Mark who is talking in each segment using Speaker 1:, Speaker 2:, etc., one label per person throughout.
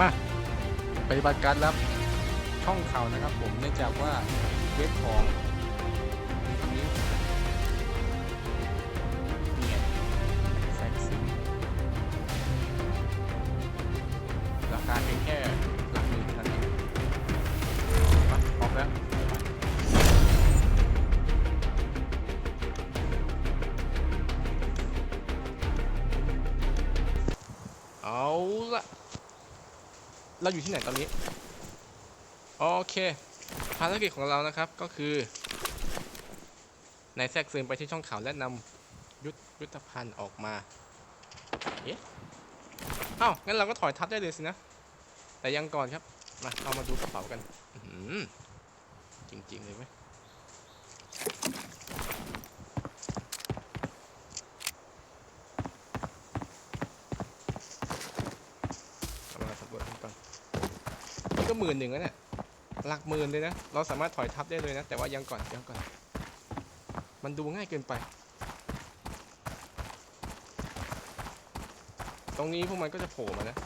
Speaker 1: มาปฏิบัติการรับช่องเขานะครับ ผมเนื่องจากว่าเว็บของรงนี้เนี่ยแซกซิราคาเพียงแค่หลักหมื่นเท่านั้นองมาพร้อมแล้ว เราอยู่ที่ไหนตอนนี้ โอเค ภารกิจของเรานะครับก็คือในายแทรกซึมไปที่ช่องเขาและนำยุทธยุทธภัณฑ์ออกมา เอ๊ะเอ้างั้นเราก็ถอยทับได้เลยสินะ แต่ยังก่อนครับ มา เรามาดูกระเป๋ากันจริงๆเลยไหม เอามาสำรวจกันก่อนนี่ก็ หมื่นหนึ่งแล้วเนี่ยหลักหมื่นเลยนะ เราสามารถถอยทับได้เลยนะ แต่ว่ายังก่อนยังก่อน มันดูง่ายเกินไป ตรงนี้พวกมันก็จะโผล่มานะ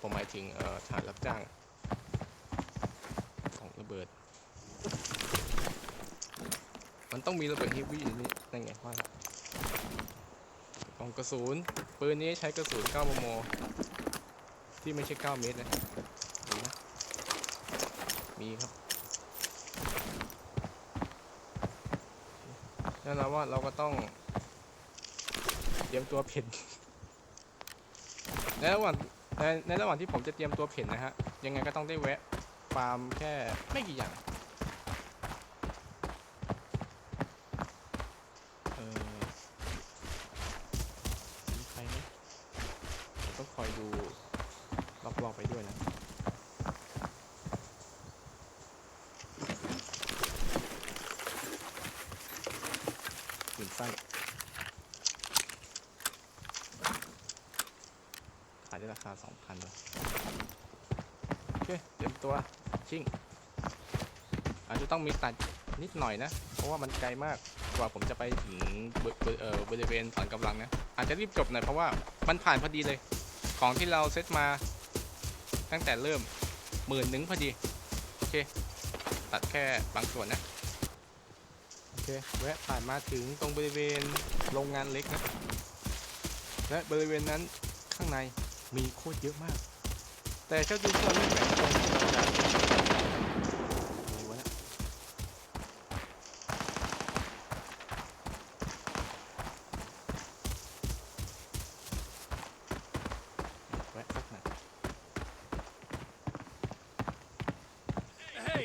Speaker 1: ผมหมายถึงเอ่อฐานรับจ้าง ของระเบิด มันต้องมีระเบิดเฮฟวี่อยู่นี่นั่นไงว่ากล่องกระสุนปืนนี้ใช้กระสุน9มมที่ไม่ใช่ 9 เมตรนะ มีครับแน่นอนว่าเราก็ต้องเตรียมตัวเพ่นในระหว่างในในระหว่างที่ผมจะเตรียมตัวเพ่นนะฮะ ยังไงก็ต้องได้แวะฟาร์มแค่ไม่กี่อย่างเออใครไหมต้องคอยดูรอบๆไปด้วยนะ ปืนสั้น ขายได้ราคา2,000เลยโอเคเตรียมตัวชิ่งอาจจะต้องมีตัดนิดหน่อยนะ เพราะว่ามันไกลมากกว่าผมจะไปถึงบริเอ่อบริเวณถอนกำลังนะ อาจจะรีบจบหน่อยเพราะว่ามันผ่านพอดีเลย ของที่เราเซตมาตั้งแต่เริ่มหมื่นหนึ่งพอดี โอเค ตัดแค่บางส่วนนะ โอเค แวะผ่านมาถึงตรงบริเวณโรงงานเล็กนะ และบริเวณนั้นข้างใน มีโคตรเยอะมาก แต่เจ้าดูที่เล่นแบ่งตรงที่เราจะมีวะเนะแวะสักหน่อย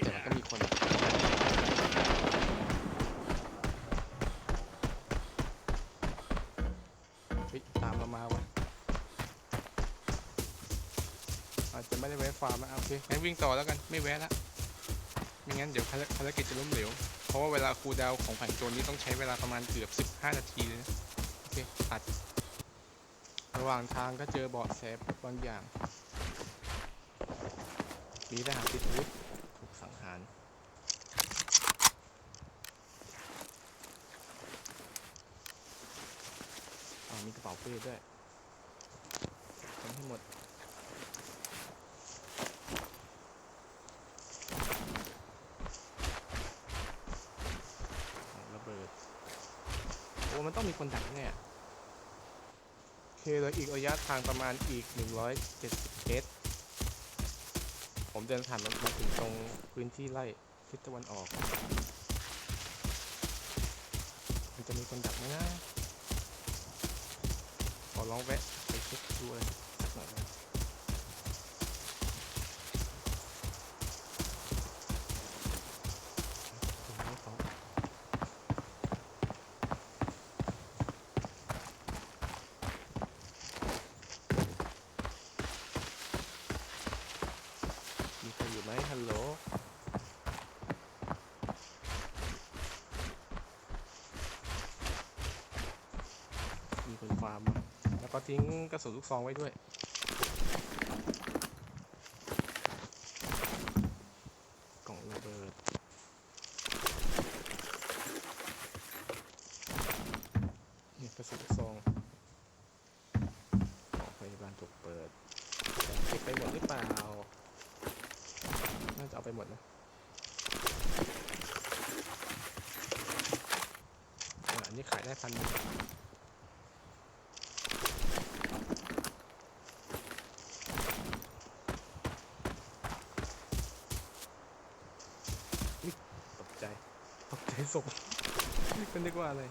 Speaker 1: แต่มันก็มีคน เฮ้ยตามเรามาวะ ไม่ได้แวะฟาร์มนะโอเคงั้นวิ่งต่อแล้วกันไม่แวะละไม่งั้นเดี๋ยวภารกิจจะล้มเหลวเพราะว่าเวลาคูดาวของแผงโจรนี้ต้องใช้เวลาประมาณเกือบ 15 นาทีเลยนะโอเคตัด ระหว่างทางก็เจอเบาะแสบางอย่าง มีทหารติดอาวุธถูกสังหารอ่ามีกระเป๋าเป้ด้วยทำให้หมด ของระเบิด โอ้ มันต้องมีคนดักแน่อะโอเคเหลยอีกระยะทางประมาณอีก 170เมตรผมเดินผ่านมันมาถึงตรงพื้นที่ไร่ทิศตะวันออก มันจะมีคนดักไหมนะ ขอลองแวะไปเช็คดูเลยนะตรงนี้เขามีใครอยู่ไหมฮัลโหล มีคนฟาร์ม็ทิ้งกระสุนลูกซองไว้ด้วย กล่องระเบิด นี่กระสุนลูกซองของพยาบาลถูกเปิดต่เก็บไปหมดหรือเปล่า น่าจะเอาไปหมดนะอันนี้ขายได้พันหนึ่งอุ๊ยตกใจ ตกใจ ศพก็นึกว่าอะไร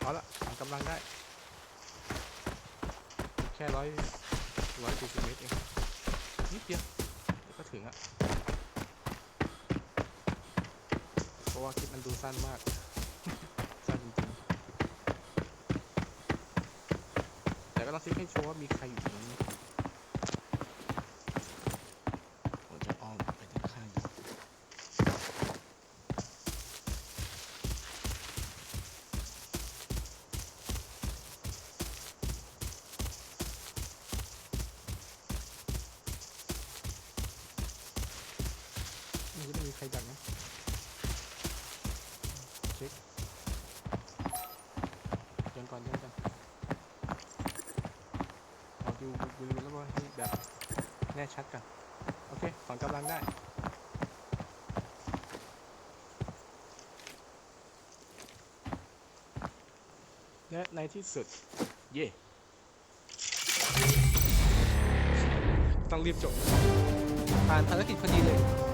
Speaker 1: เอาละกำลังได้ แค่ร้อยร้อยสี่สิบเมตรเอง นิดเดียวเดี๋ยวก็ถึงอะเพราะว่าคลิปมันดูสั้นมาก สั้นจริง ชี้ให้ชัวร์ว่ามีใครอยู่ตรงนี้ผมจะอ้อมไปด้านข้างดูมันจะม่มีใครดักนะเช็คย้อนก่อนย้อนก่อนเอาดูดูดูแล้วว่าให้แบบ แน่ชัดกันโอเคถอนกำลังได้ และในที่สุด เย่ต้องรีบจบผ่านภารกิจพอดีเลย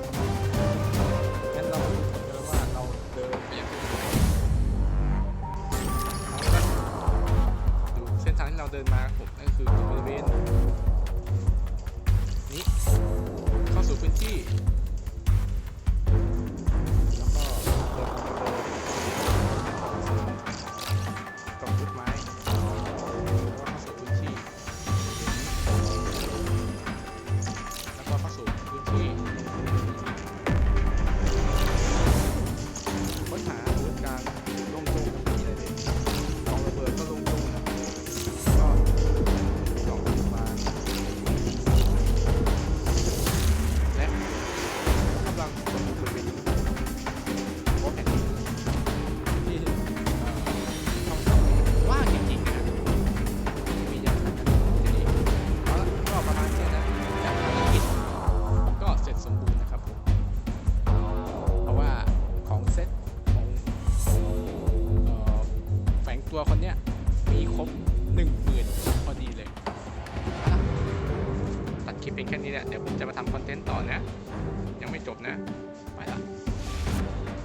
Speaker 1: แฝงตัวคนเนี้ยมีครบหนึ่งหมื่นพอดีเลยอะตัดคลิปเป็นแค่นี้แหละเดี๋ยวผมจะมาทำคอนเทนต์ต่อนะ ยังไม่จบนะ ไปละ